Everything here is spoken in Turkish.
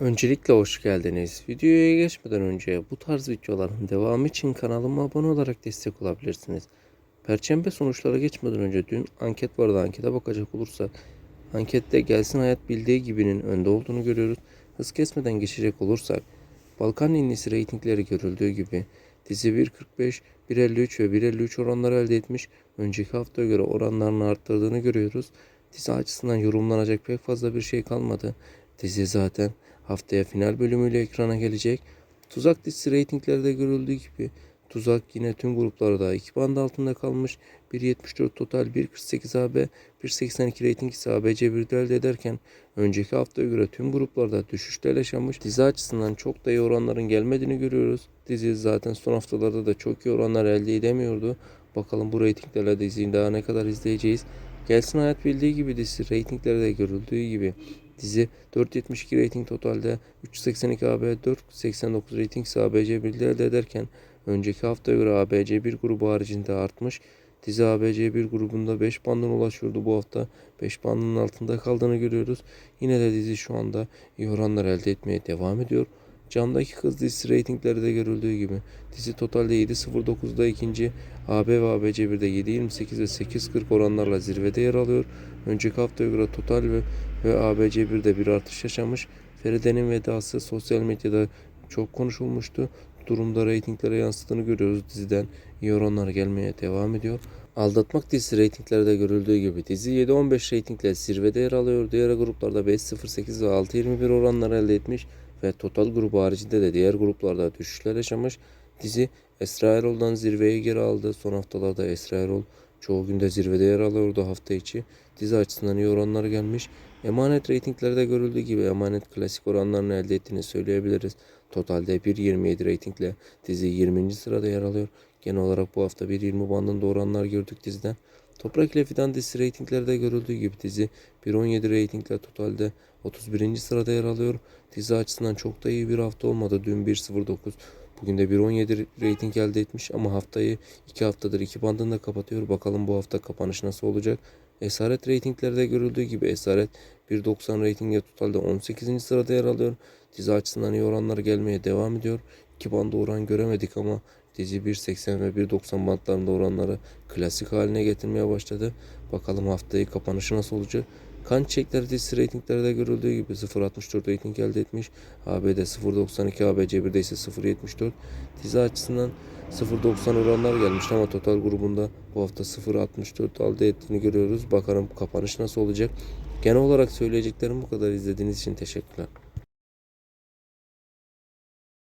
Öncelikle hoş geldiniz. Videoya geçmeden önce bu tarz videoların devamı için kanalıma abone olarak destek olabilirsiniz. Perşembe sonuçlara geçmeden önce dün anket vardı. Ankete bakacak olursak ankette Gelsin Hayat bildiği gibinin önde olduğunu görüyoruz. Hız kesmeden geçecek olursak Balkan Ninlisi reytingleri görüldüğü gibi dizi 1.45, 1.53 ve 1.53 oranları elde etmiş. Önceki haftaya göre oranlarını arttırdığını görüyoruz. Dizi açısından yorumlanacak pek fazla bir şey kalmadı. Dizi zaten haftaya final bölümüyle ekrana gelecek. Tuzak dizisi reytinglerde görüldüğü gibi Tuzak yine tüm gruplarda 2 band altında kalmış. 1.74 total 1.48 AB 1.82 reyting ise ABC 1'de elde ederken önceki haftaya göre tüm gruplarda düşüşler yaşamış. Dizi açısından çok da iyi oranların gelmediğini görüyoruz. Dizi zaten son haftalarda da çok iyi oranlar elde edemiyordu. Bakalım bu reytinglerle diziyi daha ne kadar izleyeceğiz. Gelsin Hayat bildiği gibi dizi reytinglerde görüldüğü gibi Dizi 4.72 rating totalde 382 AB 4.89 rating ise ABC 1'de elde ederken önceki haftaya göre ABC 1 grubu haricinde artmış. Dizi ABC 1 grubunda 5 bandına ulaşıyordu bu hafta. 5 bandının altında kaldığını görüyoruz. Yine de dizi şu anda iyi oranlar elde etmeye devam ediyor. Camdaki Kız dizisi reytingleri de görüldüğü gibi dizi totalde 7.09'da ikinci, AB ve ABC 1'de 7.28 ve 8.40 oranlarla zirvede yer alıyor. Önceki haftaya göre total ve, ve ABC 1'de bir artış yaşamış. Feride'nin vedası sosyal medyada çok konuşulmuştu. Durumda reytinglere yansıttığını görüyoruz diziden. iyi oranlar gelmeye devam ediyor. Aldatmak dizisi reytinglerde görüldüğü gibi dizi 7-15 reytingle zirvede yer alıyor. Diğer gruplarda 5-0-8 ve 6-21 oranlar elde etmiş ve total grubu haricinde de diğer gruplarda düşüşler yaşamış. Dizi Esra Erol'dan zirveye geri aldı. Son haftalarda Esra Erol çoğu günde zirvede yer alıyordu hafta içi. Dizi açısından iyi oranlar gelmiş. Emanet reytinglerde görüldüğü gibi Emanet klasik oranlarını elde ettiğini söyleyebiliriz. Totalde 1.27 reytingle dizi 20. sırada yer alıyor. Genel olarak bu hafta 1.20 bandında oranlar gördük diziden. Toprak ile Fidan dizisi reytinglerde görüldüğü gibi dizi 1.17 reytingle totalde 31. sırada yer alıyor. Dizi açısından çok da iyi bir hafta olmadı. Dün 1.09 Bugün de 1.17 reyting elde etmiş ama haftayı 2 haftadır 2 bandında kapatıyor. Bakalım bu hafta kapanış nasıl olacak. Esaret reytinglerde görüldüğü gibi Esaret 1.90 reytingle totalde 18. sırada yer alıyor. Dizi açısından iyi oranlar gelmeye devam ediyor. 2 banda oran göremedik ama dizi 1.80 ve 1.90 bantlarında oranları klasik haline getirmeye başladı. Bakalım haftayı kapanışı nasıl olacak. Kan çiçekleri dizisi reytinglerde görüldüğü gibi 0.64 reyting elde etmiş. AB'de 0.92, ABC 1'de ise 0.74. Dizi açısından 0.90 oranlar gelmiş ama total grubunda bu hafta 0.64 elde ettiğini görüyoruz. Bakalım kapanış nasıl olacak. Genel olarak söyleyeceklerim bu kadar. İzlediğiniz için teşekkürler.